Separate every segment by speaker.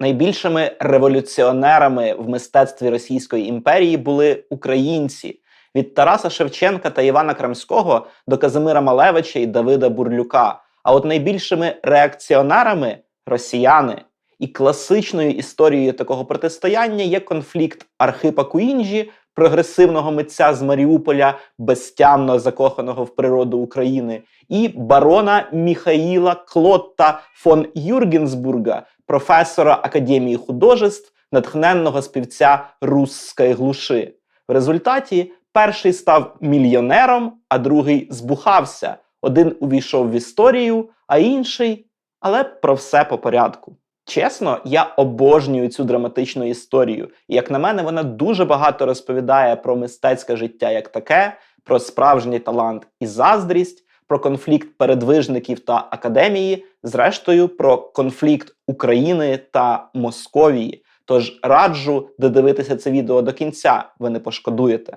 Speaker 1: Найбільшими революціонерами в мистецтві Російської імперії були українці від Тараса Шевченка та Івана Крамського до Казимира Малевича і Давида Бурлюка. А от найбільшими реакціонерами росіяни. І класичною історією такого протистояння є конфлікт Архипа Куінджі, прогресивного митця з Маріуполя, безтямно закоханого в природу України, і барона Міхаїла Клотта фон Юргенсбурга, професора Академії художеств, натхненного співця Русської глуши. В результаті перший став мільйонером, а другий збухався. Один увійшов в історію, а інший, але про все по порядку. Чесно, я обожнюю цю драматичну історію. І як на мене, вона дуже багато розповідає про мистецьке життя як таке, про справжній талант і заздрість, про конфлікт передвижників та академії, зрештою, про конфлікт України та Московії. Тож раджу додивитися це відео до кінця, ви не пошкодуєте.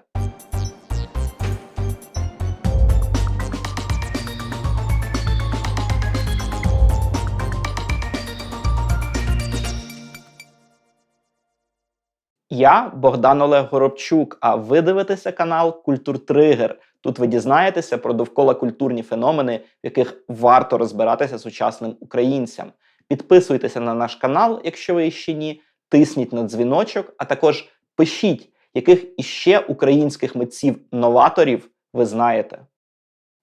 Speaker 1: Я Богдан Олег Горобчук. А ви дивитеся канал Культур Тригер. Тут ви дізнаєтеся про довкола культурні феномени, в яких варто розбиратися сучасним українцям. Підписуйтеся на наш канал, якщо ви ще ні. Тисніть на дзвіночок, а також пишіть, яких іще українських митців-новаторів ви знаєте.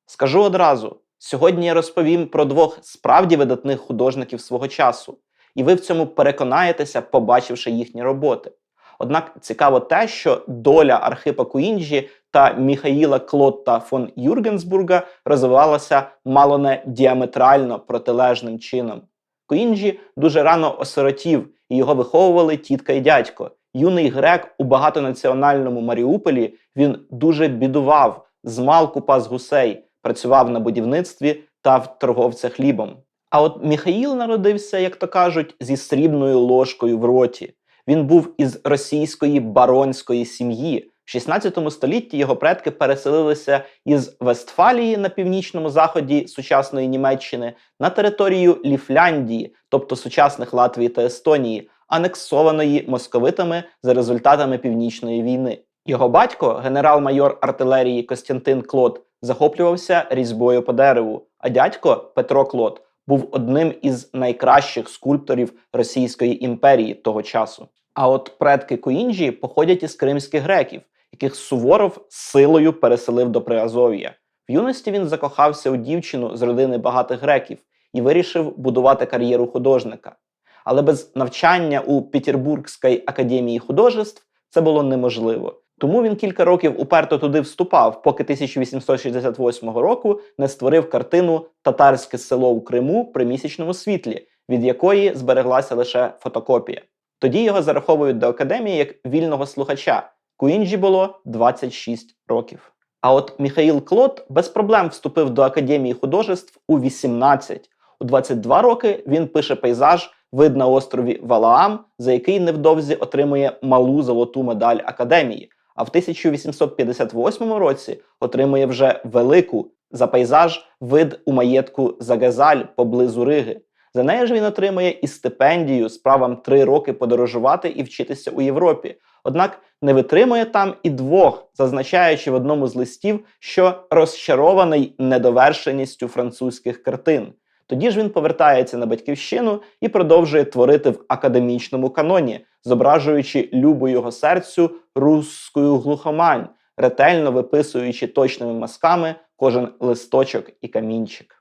Speaker 1: Скажу одразу: сьогодні я розповім про двох справді видатних художників свого часу, і ви в цьому переконаєтеся, побачивши їхні роботи. Однак цікаво те, що доля Архипа Куінджі та Міхаїла Клотта фон Юргенсбурга розвивалася мало не діаметрально протилежним чином. Куінджі дуже рано осиротів, і його виховували тітка і дядько. Юний грек у багатонаціональному Маріуполі він дуже бідував, змалку пас гусей, працював на будівництві та в торговця хлібом. А от Міхаїл народився, як то кажуть, зі срібною ложкою в роті. Він був із російської баронської сім'ї. В 16 столітті його предки переселилися із Вестфалії на північному заході сучасної Німеччини на територію Ліфляндії, тобто сучасних Латвії та Естонії, анексованої московитами за результатами північної війни. Його батько, генерал-майор артилерії Костянтин Клод, захоплювався різьбою по дереву, а дядько Петро Клод був одним із найкращих скульпторів Російської імперії того часу. А от предки Куінджі походять із кримських греків, яких Суворов силою переселив до Приазов'я. В юності він закохався у дівчину з родини багатих греків і вирішив будувати кар'єру художника. Але без навчання у Петербургській академії художеств це було неможливо. Тому він кілька років уперто туди вступав, поки 1868 року не створив картину Татарське село у Криму при місячному світлі, від якої збереглася лише фотокопія. Тоді його зараховують до академії як вільного слухача. Куінджі було 26 років. А от Міхаїл Клод без проблем вступив до академії художеств у 18. У 22 роки він пише пейзаж Вид на острові Валаам, за який невдовзі отримує малу золоту медаль академії. А в 1858 році отримує вже велику за пейзаж вид у маєтку Загазаль поблизу Риги. За неї ж він отримує і стипендію з правом три роки подорожувати і вчитися у Європі. Однак не витримує там і двох, зазначаючи в одному з листів, що розчарований недовершеністю французьких картин. Тоді ж він повертається на батьківщину і продовжує творити в академічному каноні, зображуючи любу його серцю русську глухомань, ретельно виписуючи точними мазками кожен листочок і камінчик.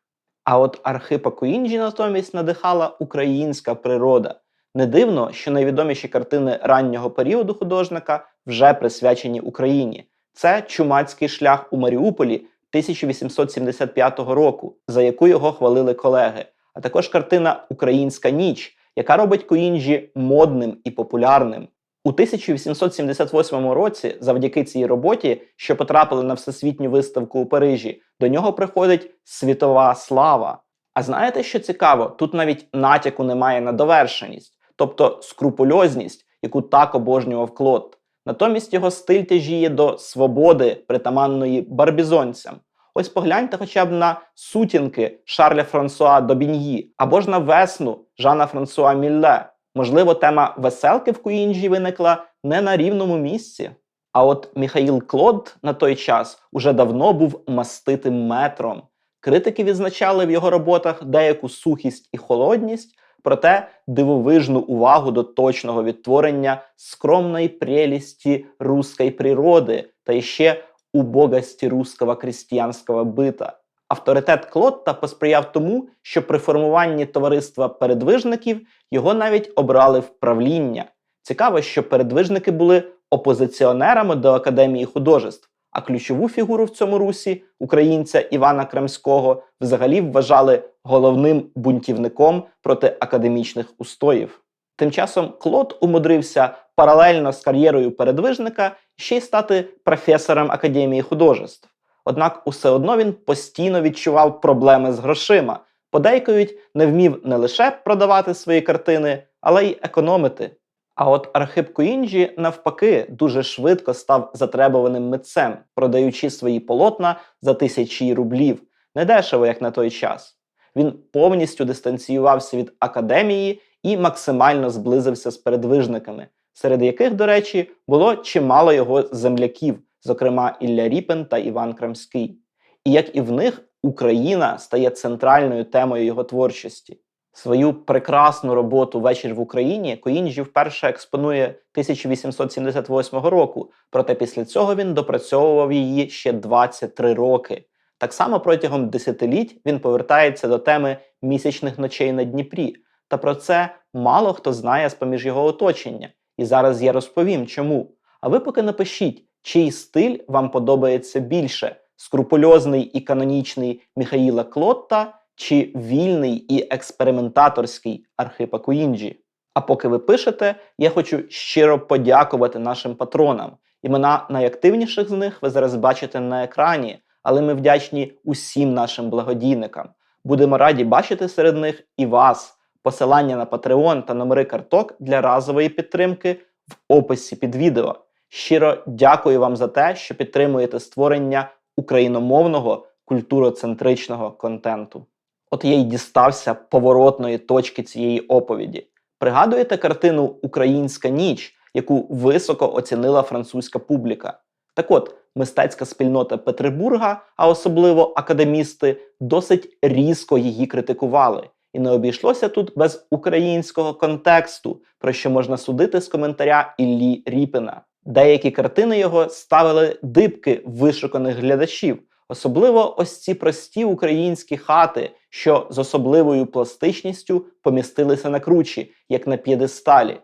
Speaker 1: А от Архипа Куінджі натомість надихала українська природа. Не дивно, що найвідоміші картини раннього періоду художника вже присвячені Україні. Це чумацький шлях у Маріуполі 1875 року, за яку його хвалили колеги, а також картина Українська ніч, яка робить Куінджі модним і популярним. У 1878 році, завдяки цій роботі, що потрапили на всесвітню виставку у Парижі, до нього приходить світова слава. А знаєте, що цікаво? Тут навіть натяку немає на довершеність, тобто скрупульозність, яку так обожнював Клод. Натомість його стиль тяжіє до свободи, притаманної барбізонцям. Ось погляньте хоча б на сутінки Шарля Франсуа Добіньї або ж на весну Жана Франсуа Мілле. Можливо, тема веселки в Куінджі виникла не на рівному місці. А от Міхаїл Клод на той час уже давно був маститим метром. Критики відзначали в його роботах деяку сухість і холодність, проте дивовижну увагу до точного відтворення скромної прелісті русської природи та ще убогості русского крістіянського бита. Авторитет Клотта посприяв тому, що при формуванні товариства передвижників його навіть обрали в правління. Цікаво, що передвижники були опозиціонерами до Академії художеств, а ключову фігуру в цьому русі, українця Івана Кремського, взагалі вважали головним бунтівником проти академічних устоїв. Тим часом Клод умудрився паралельно з кар'єрою передвижника ще й стати професором Академії художеств. Однак усе одно він постійно відчував проблеми з грошима, подейкують, не вмів не лише продавати свої картини, але й економити. А от Архип Куінджі, навпаки, дуже швидко став затребуваним митцем, продаючи свої полотна за тисячі рублів, недешево, як на той час. Він повністю дистанціювався від академії і максимально зблизився з передвижниками, серед яких, до речі, було чимало його земляків, зокрема Ілля Ріпен та Іван Крамський. І як і в них, Україна стає центральною темою його творчості. Свою прекрасну роботу Вечір в Україні Коїнджі вперше експонує 1878 року, проте після цього він допрацьовував її ще 23 роки. Так само протягом десятиліть він повертається до теми місячних ночей на Дніпрі, та про це мало хто знає з поміж його оточення. І зараз я розповім чому. А ви поки напишіть, чий стиль вам подобається більше: скрупульозний і канонічний Міхаїла Клотта чи вільний і експериментаторський Архипа Куінджі. А поки ви пишете, я хочу щиро подякувати нашим патронам. Імена найактивніших з них ви зараз бачите на екрані, але ми вдячні усім нашим благодійникам. Будемо раді бачити серед них і вас. Посилання на Patreon та номери карток для разової підтримки в описі під відео. Щиро дякую вам за те, що підтримуєте створення україномовного культуроцентричного контенту. От я й дістався поворотної точки цієї оповіді. Пригадуєте картину Українська ніч, яку високо оцінила французька публіка? Так от, мистецька спільнота Петербурга, а особливо академісти, досить різко її критикували. І не обійшлося тут без українського контексту, про що можна судити з коментаря Іллі Ріпина. Деякі картини його ставили дибки вишуканих глядачів, особливо ось ці прості українські хати, що з особливою пластичністю помістилися на кручі, як на п'єдесталі.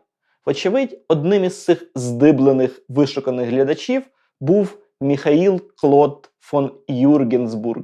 Speaker 1: Вочевидь, одним із цих здиблених вишуканих глядачів був Міхаїл Клод фон Юргенсбург.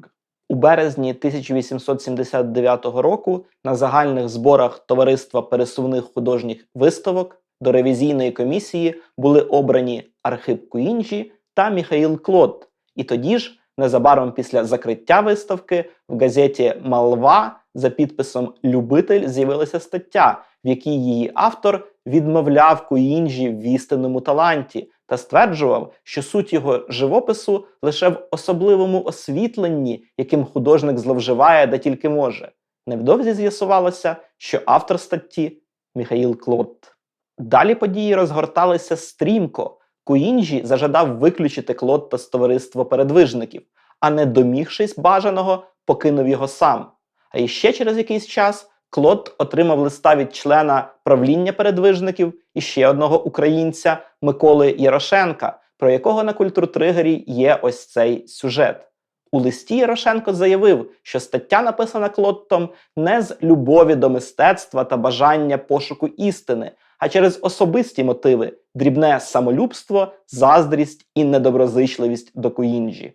Speaker 1: У березні 1879 року на загальних зборах Товариства пересувних художніх виставок до ревізійної комісії були обрані Архип Куінджі та Міхаїл Клод. І тоді ж, незабаром після закриття виставки, в газеті Малва за підписом Любитель з'явилася стаття, в якій її автор відмовляв Куінджі в істинному таланті та стверджував, що суть його живопису лише в особливому освітленні, яким художник зловживає де тільки може. Невдовзі з'ясувалося, що автор статті Міхаїл Клод. Далі події розгорталися стрімко. Куінджі зажадав виключити Клотта з товариства передвижників, а не домігшись бажаного, покинув його сам. А іще через якийсь час Клод отримав листа від члена правління передвижників і ще одного українця Миколи Ярошенка, про якого на культуртригері є ось цей сюжет. У листі Ярошенко заявив, що стаття написана Клоттом не з любові до мистецтва та бажання пошуку істини, а через особисті мотиви, дрібне самолюбство, заздрість і недоброзичливість до Куінджі.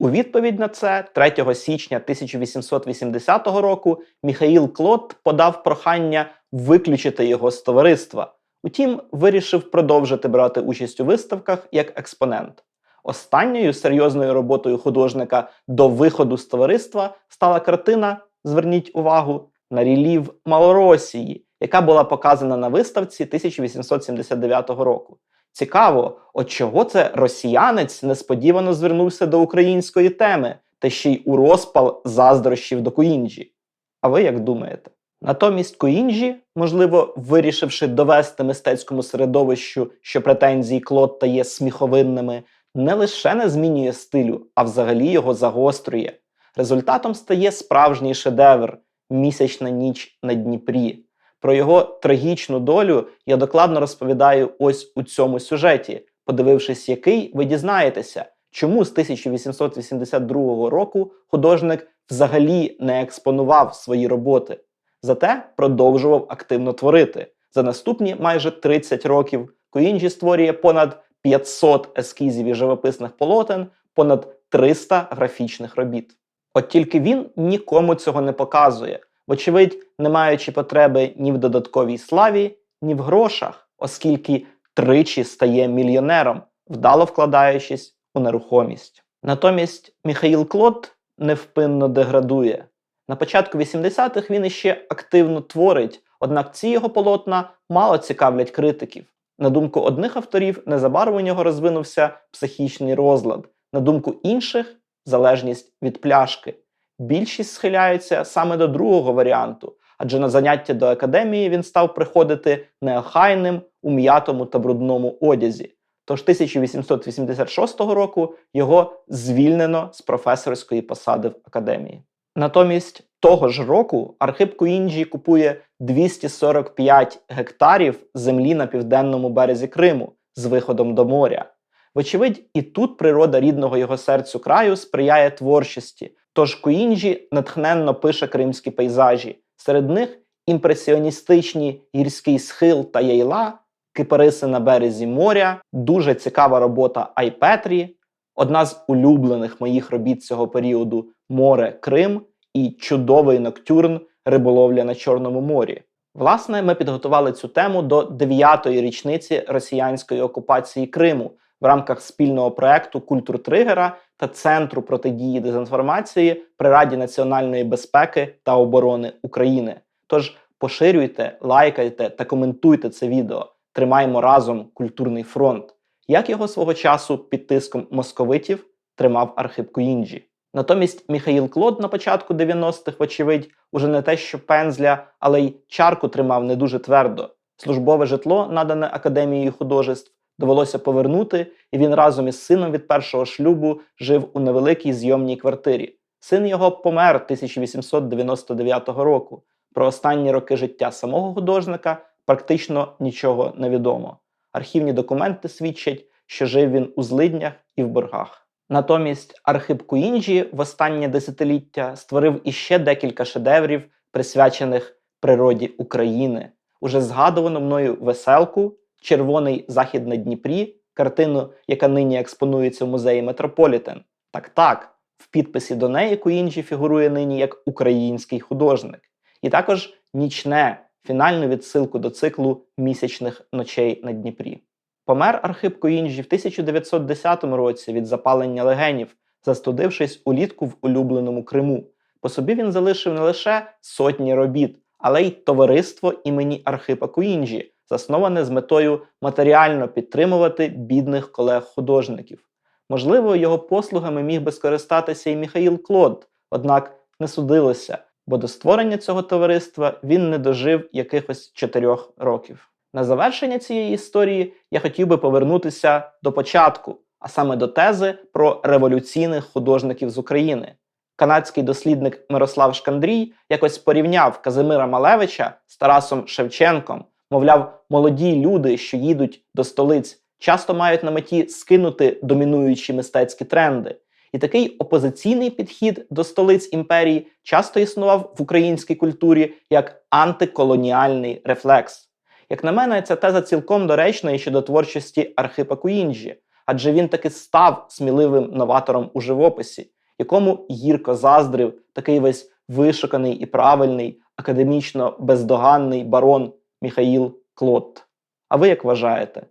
Speaker 1: У відповідь на це 3 січня 1880 року Міхаїл Клод подав прохання виключити його з товариства. Утім, вирішив продовжити брати участь у виставках як експонент. Останньою серйозною роботою художника до виходу з товариства стала картина, зверніть увагу, на рілів Малоросії, яка була показана на виставці 1879 року. Цікаво, от чого це росіянець несподівано звернувся до української теми, та ще й у розпал заздрощів до Куінджі. А ви як думаєте? Натомість Коінджі, можливо, вирішивши довести мистецькому середовищу, що претензії Клотта є сміховинними, не лише не змінює стилю, а взагалі його загострює. Результатом стає справжній шедевр Місячна ніч на Дніпрі. Про його трагічну долю я докладно розповідаю ось у цьому сюжеті, подивившись, який ви дізнаєтеся, чому з 1882 року художник взагалі не експонував свої роботи, зате продовжував активно творити. За наступні майже 30 років Коінджі створює понад 500 ескізів і живописних полотен, понад 300 графічних робіт. От тільки він нікому цього не показує, вочевидь, не маючи потреби ні в додатковій славі, ні в грошах, оскільки тричі стає мільйонером, вдало вкладаючись у нерухомість. Натомість Міхаїл Клод невпинно деградує. На початку 80-х він іще активно творить, однак ці його полотна мало цікавлять критиків. На думку одних авторів, незабаром у нього розвинувся психічний розлад, на думку інших залежність від пляшки. Більшість схиляються саме до другого варіанту, адже на заняття до академії він став приходити неохайним у м'ятому та брудному одязі. Тож 1886 року його звільнено з професорської посади в академії. Натомість того ж року Архип Куінджі купує 245 гектарів землі на південному березі Криму з виходом до моря. Вочевидь, і тут природа рідного його серцю краю сприяє творчості. Тож Куінджі натхненно пише кримські пейзажі. Серед них імпресіоністичні гірський схил та яйла, кипариси на березі моря, дуже цікава робота Айпетрі, одна з улюблених моїх робіт цього періоду море Крим і чудовий ноктюрн риболовля на Чорному морі. Власне, ми підготували цю тему до дев'ятої річниці росіянської окупації Криму в рамках спільного проекту Культур Тригера та Центру протидії дезінформації при Раді національної безпеки та оборони України. Тож поширюйте, лайкайте та коментуйте це відео. Тримаємо разом культурний фронт, як його свого часу під тиском московитів тримав Архип Куінджі. Натомість Міхаїл Клод на початку 90-х, вочевидь, уже не те, що пензля, але й чарку тримав не дуже твердо. Службове житло, надане академією художеств, довелося повернути, і він разом із сином від першого шлюбу жив у невеликій зйомній квартирі. Син його помер 1899 року. Про останні роки життя самого художника практично нічого не відомо. Архівні документи свідчать, що жив він у злиднях і в боргах. Натомість Архип Куінджі в останнє десятиліття створив іще декілька шедеврів, присвячених природі України. Уже згадувано мною веселку, червоний захід на Дніпрі, картину, яка нині експонується в музеї Метрополітен. Так так, в підписі до неї Куінджі фігурує нині як український художник. І також нічне фінальну відсилку до циклу місячних ночей на Дніпрі. Помер Архип Коінджі в 1910 році від запалення легенів, застудившись улітку в улюбленому Криму. По собі він залишив не лише сотні робіт, але й товариство імені Архипа Куінджі, засноване з метою матеріально підтримувати бідних колег-художників. Можливо, його послугами міг би скористатися і Міхаїл Клод, однак не судилося, бо до створення цього товариства він не дожив якихось чотирьох років. На завершення цієї історії я хотів би повернутися до початку, а саме до тези про революційних художників з України. Канадський дослідник Мирослав Шкандрій якось порівняв Казимира Малевича з Тарасом Шевченком. Мовляв, молоді люди, що їдуть до столиць, часто мають на меті скинути домінуючі мистецькі тренди. І такий опозиційний підхід до столиць імперії часто існував в українській культурі як антиколоніальний рефлекс. Як на мене, ця теза цілком доречна і щодо творчості Архипа Куінджі, адже він таки став сміливим новатором у живописі, якому гірко заздрив такий весь вишуканий і правильний, академічно бездоганний барон Міхаїл Клот. А ви як вважаєте?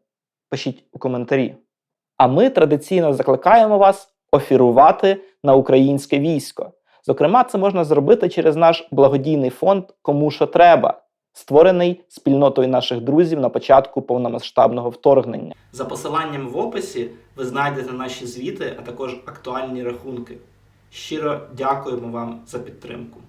Speaker 1: Пишіть у коментарі. А ми традиційно закликаємо вас офірувати на українське військо. Зокрема, це можна зробити через наш благодійний фонд Кому що треба створений спільнотою наших друзів на початку повномасштабного вторгнення. За посиланням в описі ви знайдете наші звіти, а також актуальні рахунки. Щиро дякуємо вам за підтримку.